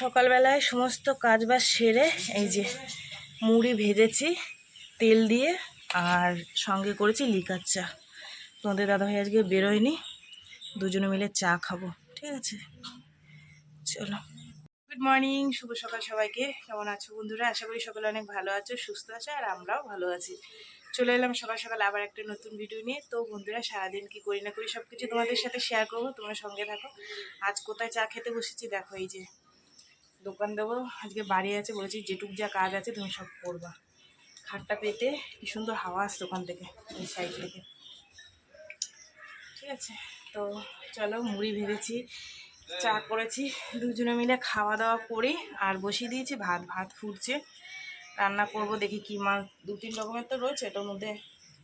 সকালবেলায় সমস্ত কাজ বাজ সেরে এই যে মুড়ি ভেজেছি, তেল দিয়ে, আর সঙ্গে করেছি লিকার চা। তোমাদের দাদাভাই আজকে বেরোয়নি, দুজনে মিলে চা খাব, ঠিক আছে? চলো। গুড মর্নিং শুভ সকাল সবাইকে। কেমন আছো বন্ধুরা? আশা করি সকলে অনেক ভালো আছো, সুস্থ আছো, আর আমরাও ভালো আছি। চলে এলাম সকাল সকাল আবার একটা নতুন ভিডিও নিয়ে। তো বন্ধুরা, সারাদিন কি করি না করি সব কিছু তোমাদের সাথে শেয়ার করব, তোমরা সঙ্গে থাকো। আজ কোথায় চা খেতে বসেছি, দেখো এই যে। দোকান দেবো। আজকে বাড়ি আছে, বলেছি যেটুক যা কাজ আছে তুমি সব করবা। খাটটা পেতে কি সুন্দর হাওয়া আসছে ওখান থেকে, এই সাইড থেকে। ঠিক আছে, তো চলো মুড়ি ভেজেছি, চা করেছি, দুজনে মিলে খাওয়া দাওয়া করে, আর বসিয়ে দিয়েছি ভাত ভাত ফুটছে। রান্না করব, দেখি কি মাছ দু তিন রকমের তো রয়েছে, এটার মধ্যে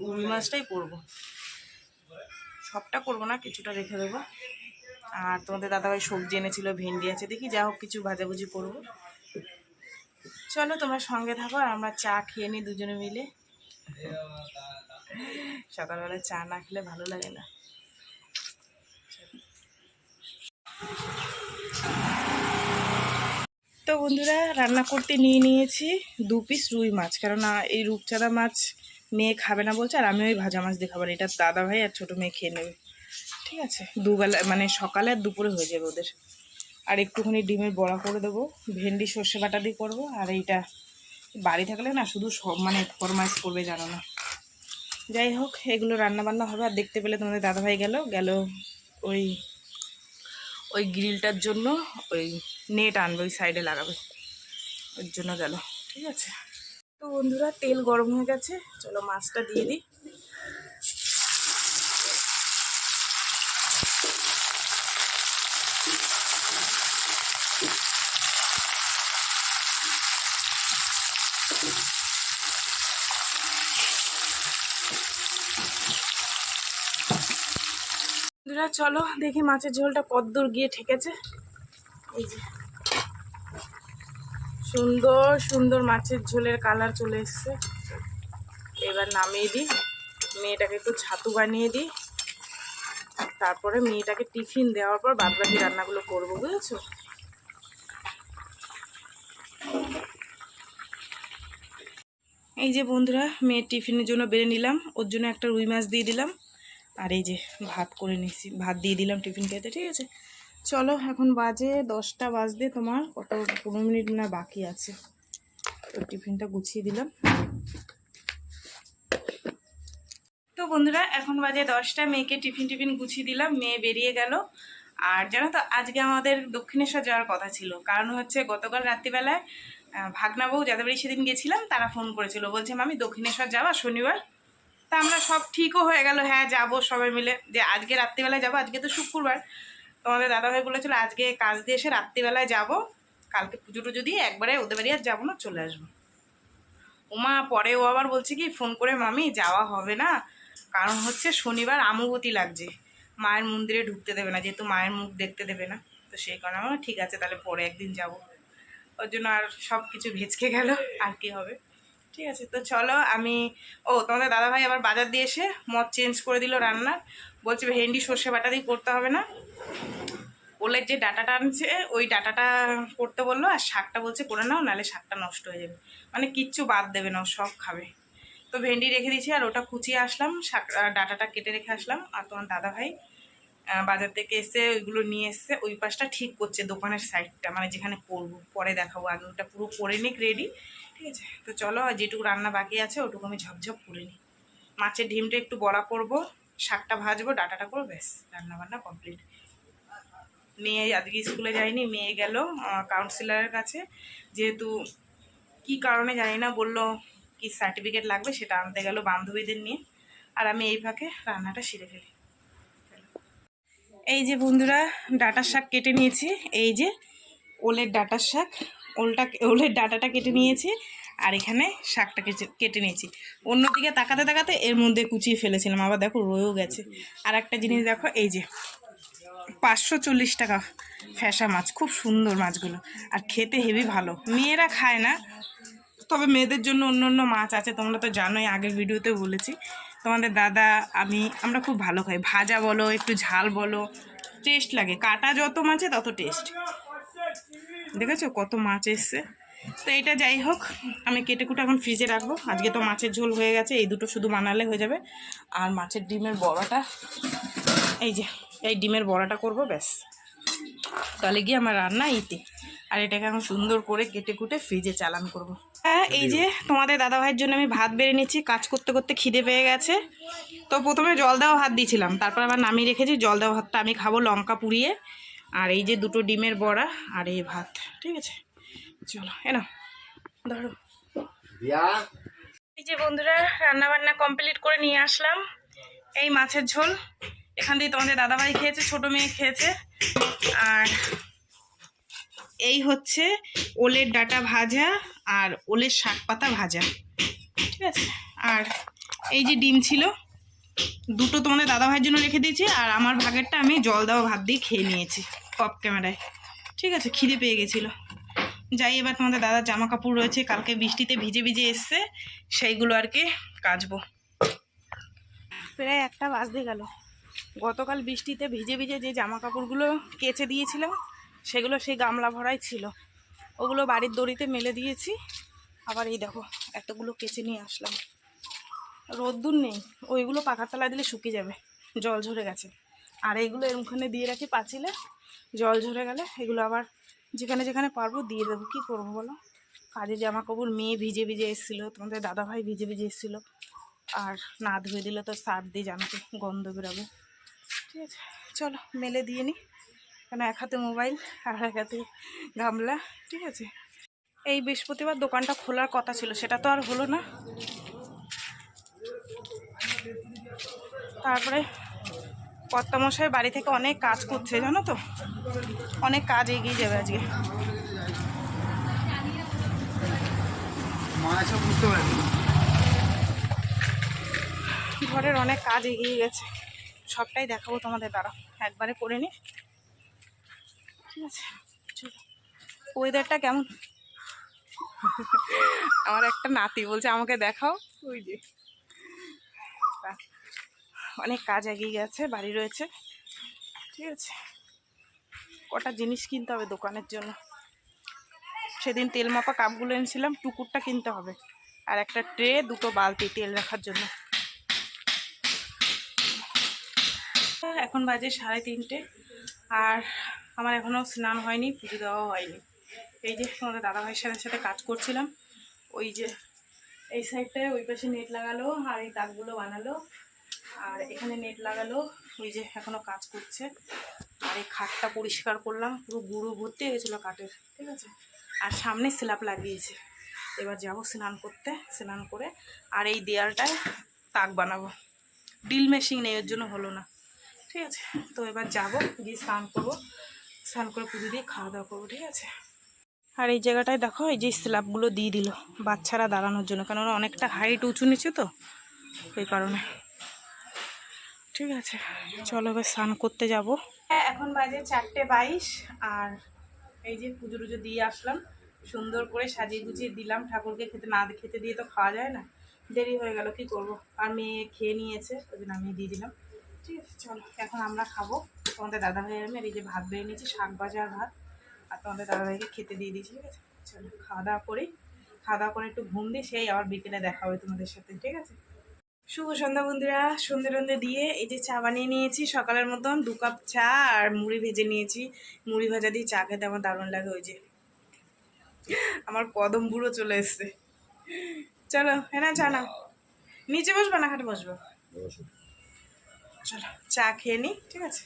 রুই মাছটাই করব। সবটা করব না, কিছুটা রেখে দেবো। আর তোমাদের দাদাভাই সবজি এনেছিল, ভেন্ডি আছে দেখি যা হোক কিছু ভাজাভুজি করব। চলো তোমরা সঙ্গে থাকো আর আমরা চা খেয়ে নিই দুজনে মিলে। সকালবেলা চা না খেলে ভালো লাগে না। তো বন্ধুরা, রান্না করতে নিয়ে নিয়েছি দু পিস রুই মাছ, কেননা এই রূপচাঁদা মাছ মেয়ে খাবে না বলছে, আর আমি ওই ভাজা মাছ দিয়ে খাবার এটা দাদা ভাই আর ছোটো মেয়ে খেয়ে নেবে। ঠিক আছে, দুবেলা মানে সকালে আর দুপুরে হয়ে যাবে ওদের। আর একটুখানি ডিমের বড়া করে দেবো, ভেন্ডি, সর্ষে বাটা দিয়ে করব, আর এইটা বাড়ি থাকলে না শুধু সব মানে ফরমাইশ করবে, জানো না। যাই হোক, এগুলো রান্না বান্না হবে, আর দেখতে পেলে তোমাদের দাদাভাই গেল গেল ওই ওই গ্রিলটার জন্য ওই নেট আনবে, ওই সাইডে লাগাবে। ওর জন্য গেল, ঠিক আছে। তো বন্ধুরা, তেল গরম হয়ে গেছে, চলো মাছটা দিয়ে দিই। বন্ধুরা, চলো দেখি মাছের ঝোলটা কদ্দূর গিয়ে ঠেকেছে। এই যে। সুন্দর সুন্দর মাছের ঝোলের কালার চলে এসছে। এবার নামিয়ে দিই। মেয়েটাকে একটু ছাতু বানিয়ে দিই। তারপরে মেয়েটাকে টিফিন দেওয়ার পর বাদবাকি রান্নাগুলো করব, বুঝেছ? এই যে বন্ধুরা, মেয়ের টিফিনের জন্য বেড়ে নিলাম। ওর জন্য একটা রুই মাছ দিয়ে দিলাম। আর এই যে ভাত করে নিছি ভাত দিয়ে দিলাম টিফিন খেতে ঠিক আছে? চলো এখন বাজে দশটা বাজতে তোমার কত পনেরো মিনিট না বাকি আছে। তো টিফিনটা গুছিয়ে দিলাম। তো বন্ধুরা এখন বাজে দশটা মেয়েকে টিফিন টিফিন গুছিয়ে দিলাম মেয়ে বেরিয়ে গেল। আর জানো তো আজকে আমাদের দক্ষিণেশ্বর যাওয়ার কথা ছিল। কারণ হচ্ছে গতকাল রাত্রিবেলায় আহ, ভাগনা বউ যাদের বাড়ি সেদিন গেছিলাম তারা ফোন করেছিল। বলছে মামি দক্ষিণেশ্বর যাওয়া শনিবার? তা আমরা সব ঠিকও হয়ে গেল। হ্যাঁ যাব সবাই মিলে। যে আজকে রাত্রিবেলায় যাব, আজকে তো শুক্রবার। তোমাদের দাদাভাই বলেছিল, আজকে কাজ দিয়ে এসে রাত্রিবেলায় যাব। কালকে পুজো টুজো দিয়ে একবারে ওদের বাড়ি আর যাব না, চলে আসব। ওমা, পরে ও আবার বলছে কি, ফোন করে, মামি, যাওয়া হবে না। কারণ হচ্ছে শনিবার আমবতী লাগছে। মায়ের মন্দিরে ঢুকতে দেবে না, যেহেতু মায়ের মুখ দেখতে দেবে না। তো সেই কারণে আমার, ঠিক আছে, তাহলে পরে একদিন যাব। ওর জন্য আর সব কিছু ভেচকে গেল, আর কি হবে। ঠিক আছে, তো চলো আমি, ও, তোমাদের দাদাভাই আবার বাজার দিয়ে এসে মদ চেঞ্জ করে দিল রান্নার। বলছে ভেন্ডি, সর্ষে বাটা দিয়ে করতে হবে না। ওলের যে ডাটাটা আনছে, ওই ডাটাটা করতে বলল আর শাকটা বলছে করে নাও, নাহলে শাকটা নষ্ট হয়ে যাবে। মানে কিচ্ছু বাদ দেবে না সব খাবে। তো ভেন্ডি রেখে দিয়েছি আর ওটা কুচিয়ে আসলাম, শাক ডাটাটা কেটে রেখে আসলাম। আর তোমার দাদাভাই বাজার থেকে এসে ওইগুলো নিয়ে এসে ওই পাশটা ঠিক করছে, দোকানের সাইডটা মানে যেখানে করব পরে দেখাবো। আগে ওটা পুরো করে নিক রেডি ঠিক আছে? তো চলো, আর যেটুকু রান্না বাকি আছে, ওটুকু আমি ঝপঝপ করে নিই। মাছের ডিমটা একটু বড়া করব, শাকটা ভাজবো, ডাটাটা করব, ব্যাস রান্না বান্না কমপ্লিট মেয়ে আজকে স্কুলে যায়নি, মেয়ে গেল কাউন্সিলরের কাছে। যেহেতু কি কারণে জানি না, বলল কি সার্টিফিকেট লাগবে সেটা আনতে গেল বান্ধবীদের নিয়ে। আর আমি এই ফাঁকে রান্নাটা সেরে ফেলি। এই যে বন্ধুরা, ডাটার শাক কেটে নিয়েছি। এই যে ওলের ডাটার শাক, ওলটা, ওলের ডাটাটা কেটে নিয়েছি আর এখানে শাকটা কেটে নিয়েছি। অন্যদিকে তাকাতে তাকাতে এর মধ্যে কুচিয়ে ফেলেছিলাম, আবার দেখো রয়েও গেছে। আর একটা জিনিস দেখো, এই যে পাঁচশো চল্লিশ টাকা ফ্যাসা মাছ, খুব সুন্দর মাছগুলো আর খেতে হেভি ভালো। মেয়েরা খায় না, তবে মেয়েদের জন্য অন্য অন্য মাছ আছে, তোমরা তো জানোই, আগের ভিডিওতে বলেছি। তোমাদের দাদা, আমি, আমরা খুব ভালো খাই। ভাজা বলো, একটু ঝাল বলো টেস্ট লাগে। কাটা যত মাছে তত টেস্ট দেখেছ কত মাছ এসছে? তো এটা যাই হোক, আমি কেটে কুটে এখন ফ্রিজে রাখব। আজকে তো মাছের ঝোল হয়ে গেছে, এই দুটো শুধু বানালে হয়ে যাবে। আর মাছের ডিমের বড়াটা, এই যে, এই ডিমের বড়াটা করব, ব্যাস। তাহলে গিয়ে আমার রান্না ইতে আর এটাকে এখন সুন্দর করে কেটে কুটে ফ্রিজে চালান করব। হ্যাঁ এই যে তোমাদের দাদা ভাইয়ের জন্য আমি ভাত বেড়ে নিচ্ছি কাজ করতে করতে খিদে পেয়ে গেছে। তো প্রথমে জল দেওয়া ভাত দিয়েছিলাম তারপর আবার নামিয়ে রেখেছি জল দেওয়া ভাতটা আমি খাব লঙ্কা পুড়িয়ে আর এই যে দুটো ডিমের বড়া আর এই ভাত ঠিক আছে? চলো এনা ধরো। এই যে বন্ধুরা রান্না বান্না কমপ্লিট করে নিয়ে আসলাম। এই মাছের ঝোল এখান দিয়ে তোমাদের দাদাভাই খেয়েছে ছোট মেয়ে খেয়েছে। আর এই হচ্ছে ওলের ডাটা ভাজা আর ওলের শাক পাতা ভাজা, ঠিক আছে? আর এই যে ডিম ছিল, দুটো তোমাদের দাদা ভাইয়ের জন্য রেখে দিয়েছি, আর আমার ভাগেরটা আমি জল দেওয়া ভাত দিয়ে খেয়ে নিয়েছি কপ ক্যামেরায়, ঠিক আছে? খিদে পেয়ে গেছিল। যাই, এবার তোমাদের দাদার জামা কাপড় রয়েছে, কালকে বৃষ্টিতে ভিজে ভিজে এসছে, সেইগুলো আর কি কাচবো। প্রায় একটা বাজতে গেল। গতকাল বৃষ্টিতে ভিজে ভিজে যে জামা কাপড়গুলো কেচে দিয়েছিলাম সেগুলো সেই গামলা ভরাই ছিল। ওগুলো বাড়ির দড়িতে মেলে দিয়েছি। আবার এই দেখো, এতগুলো কেচে নিয়ে আসলাম। রোদ্দুর নেই, ওইগুলো পাখার তলায় দিলে শুকিয়ে যাবে, জল ঝরে গেছে। আর এইগুলো এরমখানে দিয়ে রাখি পাঁচিলে, জল ঝরে গেলে এগুলো আবার যেখানে যেখানে পারব দিয়ে দেবো। কী করব বলো? কাজে জামা কাপড় মেয়ে ভিজে ভিজে এসেছিল, তোমাদের দাদাভাই ভিজে ভিজে এসেছিল। আর না ধুয়ে দিলে তো সার দিয়ে জামাতে গন্ধ বেরোবে। ঠিক আছে, চলো, মেলে দিয়ে নিই কেন এক হাতে মোবাইল আর এক হাতে গামলা ঠিক আছে? এই বৃহস্পতিবার দোকানটা খোলার কথা ছিল সেটা তো আর হলো না। তারপরে কর্তামশাই বাড়ি থেকে অনেক কাজ করছে জানো তো? অনেক কাজ এগিয়ে যাবে আজকে। ঘরের অনেক কাজ এগিয়ে গেছে। সবটাই দেখাবো তোমাদের দ্বারা। একবারে করে নি। ঠিক আছে ওয়েদারটা কেমন? আমার একটা নাতি বলছে, আমাকে দেখাও। ওই যে। অনেক কাজ এগিয়ে গেছে, বাড়ি রয়েছে। ঠিক আছে। কটা জিনিস কিনতে হবে দোকানের জন্য। সেদিন তেল মাপা কাপগুলো এনেছিলাম, টুকুরটা কিনতে হবে। আর একটা ট্রে, দুটো বালতি তেল রাখার জন্য। এখন বাজে সাড়ে তিনটে। আর আমার এখনও স্নান হয়নি, পুজো দেওয়াও হয়নি। এই যে তোমাদের দাদাভাইয়ের সাথে সাথে কাজ করছিলাম, ওই যে এই সাইডটায় ওই পাশে নেট লাগালো আর এই তাকগুলো বানালো, আর এখানে নেট লাগালো, ওই যে এখনও কাজ করছে। আর এই খাটটা পরিষ্কার করলাম, পুরো গুঁড়ো ভর্তি হয়ে গেছিল কাঠের, ঠিক আছে? আর সামনে স্ল্যাব লাগিয়েছে। এবার যাব স্নান করতে, স্নান করে, আর এই দেয়ালটায় তাক বানাবো। ড্রিল মেশিন নেই, ওর জন্য হলো না, ঠিক আছে? তো এবার যাব, গিয়ে স্নান করব। স্নান করে পুজো দিয়ে খাওয়া দাওয়া করব, ঠিক আছে? আর এই জায়গাটায় দেখো, এই যে স্ল্যাবগুলো দিয়ে দিল বাচ্চারা দাঁড়ানোর জন্য কেননা অনেকটা হাইট উঁচু নিচু তো, ওই কারণে। ঠিক আছে, চলো এবার স্নান করতে যাব। হ্যাঁ এখন বাজে চারটে বাইশ, আর এই যে পুজো টুজো দিয়ে আসলাম। সুন্দর করে সাজিয়ে গুছিয়ে দিলাম, ঠাকুরকে খেতে না খেতে দিয়ে তো খাওয়া যায় না। দেরি হয়ে গেল, কি করব? আর মেয়ে খেয়ে নিয়েছে, ওই জন্য আমি দিয়ে দিলাম। ঠিক আছে, চলো, এখন আমরা খাব। তোমাদের দাদা ভাই আমি আর এই যে ভাত বেড়ে নিয়েছি, শাক ভাজা আর ভাত। আর তোমাদের দাদা ভাইকে খেতে দিয়ে দিয়েছি, ঠিক আছে? চলো, খাওয়া দাওয়া করি, খাওয়া দাওয়া করে একটু ঘুম দিই সেই আবার বিকেলে দেখা হবে তোমাদের সাথে, ঠিক আছে? শুভ সন্ধ্যা বন্ধুরা, সন্ধে টন্ধে দিয়ে এই যে চা বানিয়ে নিয়েছি, সকালের মতন দু কাপ চা আর মুড়ি ভেজে নিয়েছি। মুড়ি ভাজা দিয়ে চা খেতে আমার দারুণ লাগে ওই যে। আমার কদম বুড়ো চলে এসছে। চলো হ্যাঁ চা না নিচে বসবো না খাটে বসবো? চলো, চা খেয়ে নিই ঠিক আছে?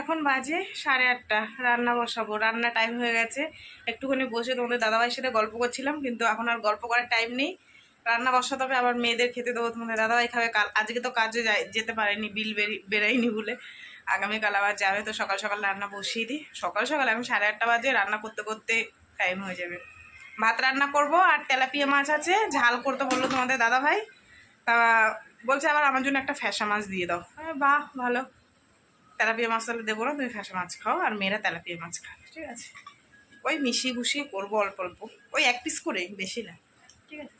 এখন বাজে সাড়ে আটটা, রান্না বসাবো। রান্না টাইম হয়ে গেছে। একটুখানি বসে তোমাদের দাদাভাইয়ের সাথে গল্প করছিলাম, কিন্তু এখন আর গল্প করার টাইম নেই। রান্না বসাতে হবে, আবার মেয়েদের খেতে দেবো, তোমাদের দাদাভাই খাবে। কাল, আজকে তো কাজে যাই, যেতে পারেনি, বিল বেরি বেরাইনি বলে। আগামীকাল আবার যাবে, তো সকাল সকাল রান্না বসিয়ে দিই। সকাল সকাল, এখন সাড়ে আটটা বাজে, রান্না করতে করতে টাইম হয়ে যাবে। ভাত রান্না করব, আর তেলাপিয়া মাছ আছে, ঝাল করতে বলল তোমাদের দাদাভাই। তা বলছে আবার আমার জন্য একটা ফ্যাসা মাছ দিয়ে দাও। বাহ, ভালো। তেলাপিয়া মাছ তাহলে দেবো না, তুমি ফ্যাসা মাছ খাও আর মেয়েরা তেলাপিয়া মাছ খাও ঠিক আছে? ওই মিশিয়ে গুছিয়ে করব অল্প অল্প। ওই এক পিস করে, বেশি না। ঠিক আছে?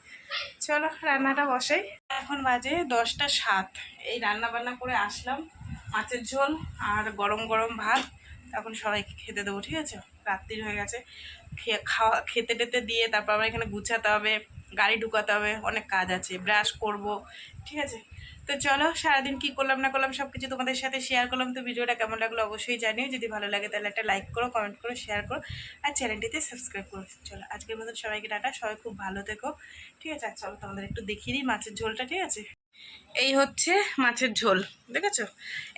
চলো, রান্নাটা বসাই। এখন বাজে দশটা সাত। এই রান্না বান্না করে আসলাম মাছের ঝোল আর গরম গরম ভাত। এখন সবাইকে খেতে দেবো, ঠিক আছে? রাত্রি হয়ে গেছে। খাওয়া, খেতে টেতে দিয়ে তারপর আবার এখানে গুছাতে হবে। গাড়ি ঢুকাতে হবে, অনেক কাজ আছে ব্রাশ করব, ঠিক আছে? তো চলো, সারাদিন কি করলাম না করলাম সব কিছু তোমাদের সাথে শেয়ার করলাম, তো ভিডিওটা কেমন লাগল অবশ্যই জানিও, যদি ভালো লাগে তাহলে একটা লাইক করো কমেন্ট করো শেয়ার করো, আর চ্যানেলটিতে সাবস্ক্রাইব করো। চলো, আজকের মতন সবাইকে টাটা, সবাই খুব ভালো থেকো, ঠিক আছে? আর চলো তোমাদের একটু দেখিয়ে দিই মাছের ঝোলটা, ঠিক আছে? এই হচ্ছে মাছের ঝোল, দেখেছ?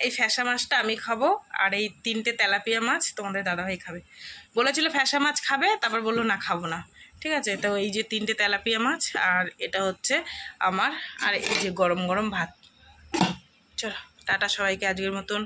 এই ফ্যাসা মাছটা আমি খাব, আর এই তিনটে তেলাপিয়া মাছ তোমাদের দাদাভাই খাবে। বলেছিল ফ্যাসা মাছ খাবে, তারপর বলল না, খাব না। ঠিক আছে? তো এই যে তিনটে তেলাপিয়া মাছ আর এটা হচ্ছে আমার আর এই যে গরম গরম ভাত। চলো, টাটা সবাইকে আজকের মতন।